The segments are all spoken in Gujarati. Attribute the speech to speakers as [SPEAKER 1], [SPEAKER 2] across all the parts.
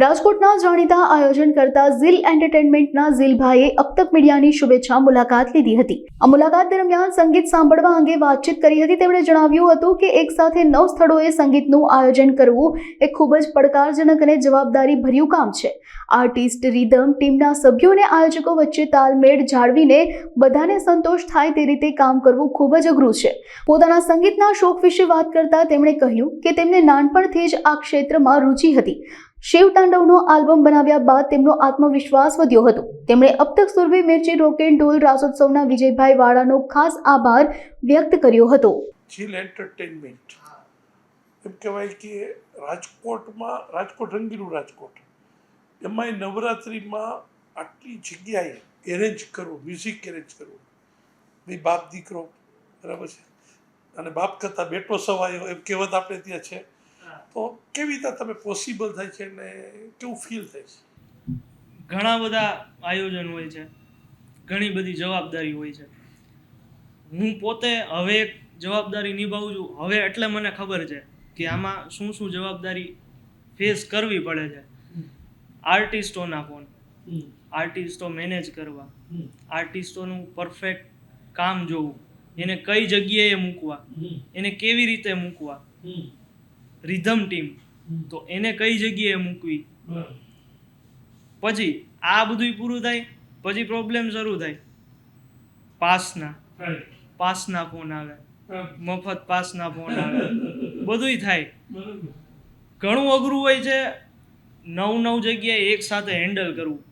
[SPEAKER 1] રાજકોટના જાણીતા આયોજન કરતા ઝીલ એન્ટરટેનમેન્ટના ઝીલભાઈએ અબતક મીડિયાની શુભેચ્છા મુલાકાત લીધી હતી. આ મુલાકાત દરમિયાન સંગીત સાંભળવા અંગે વાતચીત કરી હતી. તેમણે જણાવ્યું હતું કે એક સાથે નવ સ્થળોએ સંગીતનું આયોજન કરવું એ ખૂબ જ પડકારજનક અને જવાબદારી ભર્યું કામ છે. આર્ટિસ્ટ રિધમ ટીમના સભ્યો અને આયોજકો વચ્ચે તાલમેળ જાળવીને બધાને સંતોષ થાય તે રીતે કામ કરવું ખૂબ જ અઘરું છે. પોતાના સંગીતના શોખ વિશે વાત કરતા તેમણે કહ્યું કે તેમને નાનપણથી જ આ ક્ષેત્રમાં રુચિ હતી. શિવ તાંડવનો આલ્બમ બનાવ્યા બાદ તેમનો આત્મવિશ્વાસ વધ્યો હતો. તેમણે અબતક સુરભી મિર્ચી રોકેન ઢોલ રાસોત્સવના વિજયભાઈ વાળાનો ખાસ આભાર વ્યક્ત કર્યો હતો.
[SPEAKER 2] ચીલ એન્ટરટેનમેન્ટ. એમ કહેવાય કે રાજકોટમાં, રાજકોટ રંગીલું રાજકોટ. એમાંય નવરાત્રિમાં આટલી જગ્યાએ એરેન્જ કરવું મ્યુઝિક એરેન્જ કરવું. ભાઈ બાપ દીકરો, બરાબર છે? અને બાપ કરતાં બેટો સવાયો, એમ કહેવત આપણે ત્યાં છે. તો કેવી રીતે તમે પોસિબલ થાય છે ને કેવું ફીલ થાય છે?
[SPEAKER 3] ઘણા બધા આયોજન હોય છે. ઘણી બધી જવાબદારી હોય છે. હું પોતે હવે એક જવાબદારી નિભાવું છું. હવે એટલે મને ખબર છે કે આમાં શું શું જવાબદારી ફેસ કરવી પડે છે. આર્ટિસ્ટોના ફોન આર્ટિસ્ટો મેનેજ કરવા. આર્ટિસ્ટોનું પરફેક્ટ કામ જોવું. એને કઈ જગ્યાએ મૂકવા? એને કેવી રીતે મૂકવા? Rhythm team. તો એને કઈ જગ્યાએ મૂકવી? પછી આ બધું પૂરું થાય પછી પ્રોબ્લેમ શરૂ થાય. પાસના. પાસના ફોન આવે. મફત પાસના ફોન આવે. બધુંય થાય. ઘણું અઘરું હોય છે નવ નવ જગ્યાએ એક સાથે હેન્ડલ કરવું.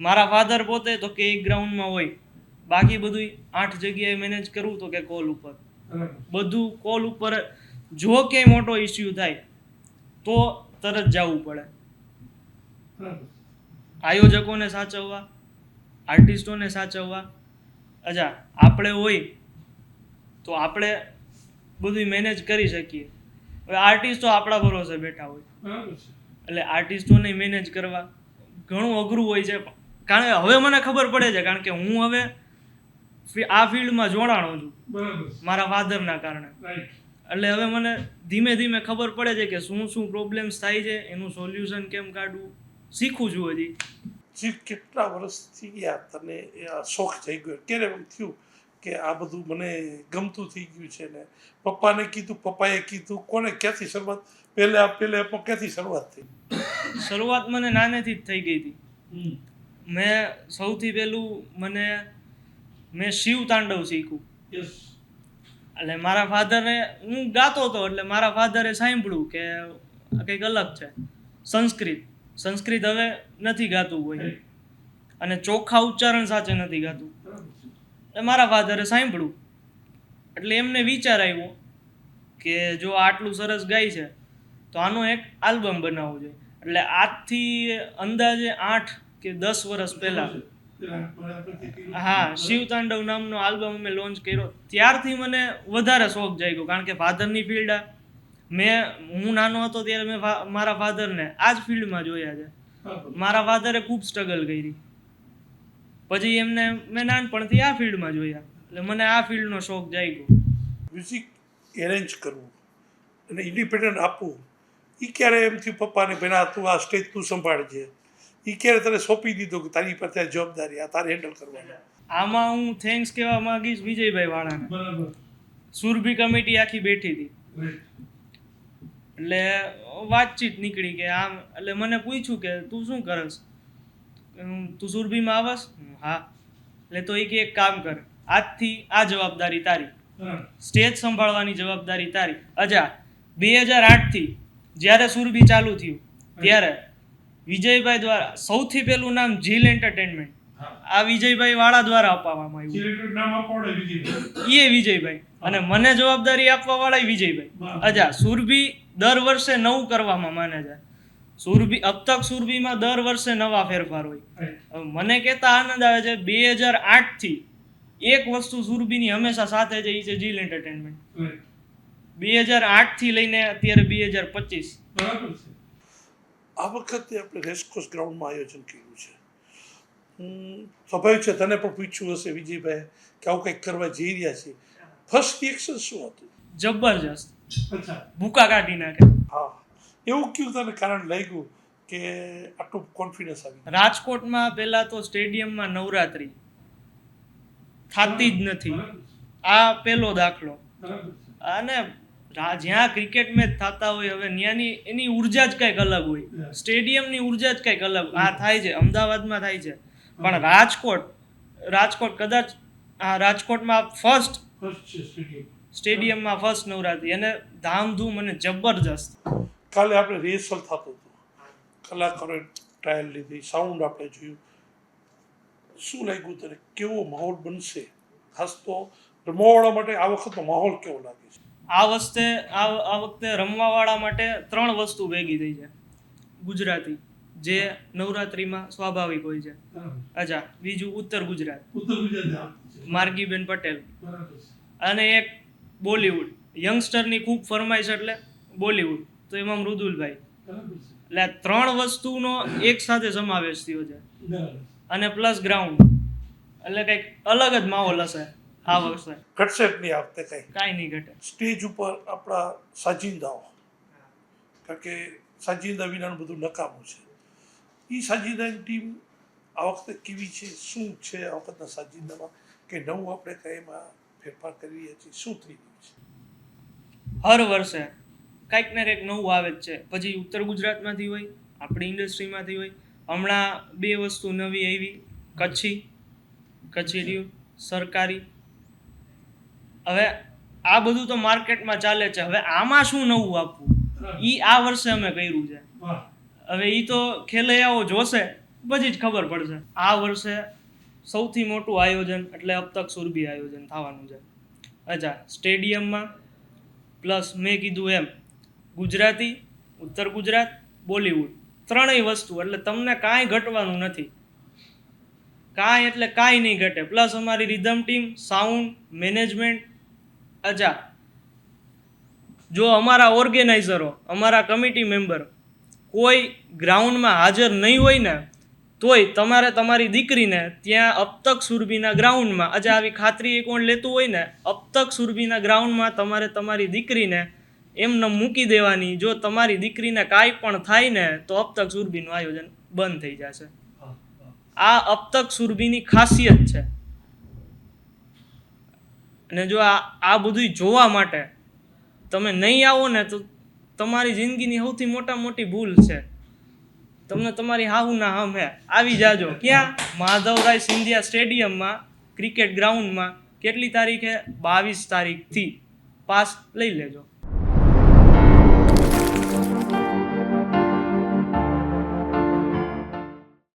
[SPEAKER 3] મારા ફાધર પોતે તો કે એક ગ્રાઉન્ડમાં હોય. બાકી બધું આઠ જગ્યાએ મેનેજ કરવું તો કે કોલ ઉપર. બધું કોલ ઉપર જો ક્યાંય મોટો ઇસ્યુ થાય તો તરત જવું પડે. આયોજકોને સાચવવા આર્ટિસ્ટોને સાચવવા. અચ્છા આપણે હોય તો આપણે બધું મેનેજ કરી શકીએ. હવે આર્ટિસ્ટો આપણા ભરોસે બેઠા હોય. એટલે આર્ટિસ્ટોને મેનેજ કરવા ઘણું અઘરું હોય છે. કારણ કે હવે મને ખબર પડે છે કારણ કે હું હવે આ ફિલ્ડમાં જોડાણો છું. મારા ફાધરના કારણે. એટલે હવે મને ધીમે ધીમે ખબર પડે છે કે શું શું પ્રોબ્લેમ્સ થાય છે એનું સોલ્યુશન કેમ કાઢવું? શીખું છું હજી.
[SPEAKER 2] જી કેટલા વર્ષથી ગયા તને એ આ શોખ થઈ ગયો? ક્યારે એમ થયું કે આ બધું મને ગમતું થઈ ગયું છે ને. પપ્પાને કીધું પપ્પાએ કીધું કોને ક્યાંથી શરૂઆત? પહેલે પહેલે પણ ક્યાંથી શરૂઆત થઈ?
[SPEAKER 3] શરૂઆત મને નાનેથી જ થઈ ગઈ હતી. મેં સૌથી પહેલું મને મેં શિવ તાંડવ શીખ્યું. એટલે મારા ફાધરે, હું ગાતો હતો, એટલે મારા ફાધરે સાંભળ્યું કે કંઈક અલગ છે. સંસ્કૃત. સંસ્કૃત હવે નથી ગાતું હોય અને ચોખ્ખા ઉચ્ચારણ સાથે નથી ગાતું. એટલે મારા ફાધરે સાંભળ્યું. એટલે એમને વિચાર આવ્યો કે જો આટલું સરસ ગાય છે, તો આનો એક આલ્બમ બનાવવો જોઈએ. એટલે આજથી અંદાજે આઠ કે દસ વર્ષ પહેલાં હા, શિવ તાંડવ નામનો આલ્બમ અમે લોન્ચ કર્યો. ત્યારથી મને વધારે શોખ જાગ્યો, કારણ કે ફાધરની ફિલ્ડ મેં, હું નાનો હતો ત્યારે મેં મારા ફાધરને આ જ ફિલ્ડમાં જોયા છે. મારા ફાધરે ખૂબ સ્ટ્રગલ કરી. પછી એમને, મેં નાનપણથી આ ફિલ્ડમાં જોયા. એટલે મને આ ફિલ્ડનો શોખ જાગ્યો.
[SPEAKER 2] મ્યુઝિક એરેન્જ કરવું અને ઇન્ડિપેન્ડન્ટ આપવું એ ક્યારે એમ થયું, પપ્પાને ભાઈ તું આ સ્ટેજ તું સંભાળજે. એ ક્યારે તને સોંપી દીધું કે તારી પર ત્યાં જવાબદારી આ તારે હેન્ડલ કરવાની.
[SPEAKER 3] આમાં હું થેન્ક્સ કહેવા માંગીશ વિજયભાઈ વાળાને. સુરભી કમિટી આખી બેઠી હતી. એટલે વાતચીત નીકળી કે આમ એટલે મને પૂછ્યું કે તું શું કરસ? તું સુરભીમાં આવસ? હા એટલે તો એ કે એક કામ કર આજથી આ જવાબદારી તારી. સ્ટેજ સંભાળવાની જવાબદારી તારી. અજા બે હજાર આઠથી જ્યારે સુરભી ચાલુ થયું ત્યારે વિજયભાઈ દ્વારા સૌથી પહેલું નામ જીલ એન્ટરટેનમેન્ટ. આ વિજયભાઈ વાળા દ્વારા અપાવવામાં આવ્યું. એ વિજયભાઈ. અને મને જવાબદારી આપવા વાળા વિજયભાઈ. અજા સુરભી દર વર્ષે નવું કરવામાં માને છે. સુરભી અબ તક સુરભીમાં દર વર્ષે નવા ફેરફાર હોય. મને કહેતા આનંદ આવે છે બે હજાર આઠથી એક વસ્તુ સુરભીની હંમેશા સાથે છે એ છે જીલ એન્ટરટેનમેન્ટ. બે હજાર આઠથી લઈને અત્યારે બે હજાર પચીસ.
[SPEAKER 2] આ વખતે આપણે રેસકોર્સ ગ્રાઉન્ડમાં આયોજન કર્યું છે સ્વાભાવિક છે તને પણ પૂછ્યું હશે વિજયભાઈ કે આવું કંઈક કરવા જઈ રહ્યા છીએ ફર્સ્ટ રિએક્શન શું હતું
[SPEAKER 3] જબરજસ્ત ભૂકા કાઢી નાખે
[SPEAKER 2] હા એવું કયું તને કારણ લાગ્યું કે આટલું કોન્ફિડન્સ આવી
[SPEAKER 3] રાજકોટમાં પહેલા તો સ્ટેડિયમમાં નવરાત્રી થતી જ નથી આ પહેલો દાખલો અને જ્યાં ક્રિકેટ મેચ થતા હોય હવે ત્યાંની એની ઊર્જા જ કંઈક અલગ હોય. સ્ટેડિયમની ઊર્જા જ કંઈક અલગ આ થાય છે અમદાવાદમાં થાય છે. પણ રાજકોટ રાજકોટ કદાચ આ રાજકોટમાં ફર્સ્ટ સ્ટેડિયમમાં ફર્સ્ટ નવરાત્રી. અને ધામધૂમ અને જબરજસ્ત.
[SPEAKER 2] કાલે આપણે રિહર્સલ થતું હતું. કલાકારોએ ટ્રાયલ લીધી સાઉન્ડ આપણે જોયું. શું લાગ્યું તને? કેવો માહોલ બનશે? ખાસ તો રમવાવાળા માટે આ વખતનો માહોલ કેવો લાગે છે?
[SPEAKER 3] આ વખતે આ આ વખતે રમવાવાળા માટે ત્રણ વસ્તુ ભેગી થઈ છે. ગુજરાતી જે નવરાત્રિમાં સ્વાભાવિક હોય છે. અચ્છા બીજું ઉત્તર ગુજરાત. માર્ગીબેન પટેલ. અને એક બોલિવૂડ. યંગસ્ટરની ખૂબ ફરમાઈશ એટલે બોલિવૂડ. તો એમાં મૃદુલભાઈ. એટલે ત્રણ વસ્તુનો એક સાથે સમાવેશ થયો છે. અને પ્લસ ગ્રાઉન્ડ. એટલે કંઈક અલગ જ માહોલ હશે. આ વર્ષે
[SPEAKER 2] ઘટશે જ નહીં આ વખતે કંઈ.
[SPEAKER 3] કાંઈ નહીં ઘટે.
[SPEAKER 2] સ્ટેજ ઉપર આપણા સાજિંદાઓ કારણ કે સાજિંદા વિનાનું બધું નકામું છે. એ સાજિંદાની ટીમ આ વખતે કેવી છે? શું છે આ વખતના સાજિંદામાં? કે નવું આપણે કંઈ એમાં ફેરફાર કરી રહ્યા છીએ? શું થઈ રહ્યું છે?
[SPEAKER 3] હર વર્ષે કંઈક ને કંઈક નવું આવે જ છે. પછી ઉત્તર ગુજરાતમાંથી હોય આપણી ઇન્ડસ્ટ્રીમાંથી હોય. હમણાં બે વસ્તુ નવી આવી. કચ્છી કચેરીઓ સરકારી. હવે આ બધું તો માર્કેટમાં ચાલે છે. હવે આમાં શું નવું આપવું? એ આ વર્ષે અમે કર્યું છે. હવે એ તો ખેલૈયાઓ જોશે પછી જ ખબર પડશે. આ વર્ષે સૌથી મોટું આયોજન એટલે અપતક સુરભી આયોજન થવાનું છે. અચ્છા સ્ટેડિયમમાં પ્લસ મેં કીધું એમ ગુજરાતી ઉત્તર ગુજરાત બોલિવૂડ ત્રણેય વસ્તુ. એટલે તમને કાંઈ ઘટવાનું નથી. કાંઈ એટલે કાંઈ નહીં ઘટે. પ્લસ અમારી રિધમ ટીમ સાઉન્ડ મેનેજમેન્ટ અચ્છા. જો અમારા ઓર્ગેનાઇઝરો અમારા કમિટી મેમ્બર કોઈ ગ્રાઉન્ડમાં હાજર નહીં હોય ને તોય તમારે તમારી દીકરીને ત્યાં અપતક સુરભીના ગ્રાઉન્ડમાં આજે આવી ખાતરી એ કોણ લેતું હોય ને અપતક સુરભીના ગ્રાઉન્ડમાં તમારે તમારી દીકરીને એમને મૂકી દેવાની. જો તમારી દીકરીને કાંઈ પણ થાય ને તો અપતક સુરભીનું આયોજન બંધ થઈ જશે. આ અપતક સુરભીની ખાસિયત છે. અને જો આ આ બધું જોવા માટે તમે નહીં આવો ને તો તમારી જિંદગીની સૌથી મોટા મોટી ભૂલ છે. તમને તમારી હાહુના હે. આવી જાજો. ક્યાં? માધવરાય સિંધિયા સ્ટેડિયમમાં, ક્રિકેટ ગ્રાઉન્ડમાં. કેટલી તારીખે? બાવીસ તારીખથી. પાસ લઈ લેજો.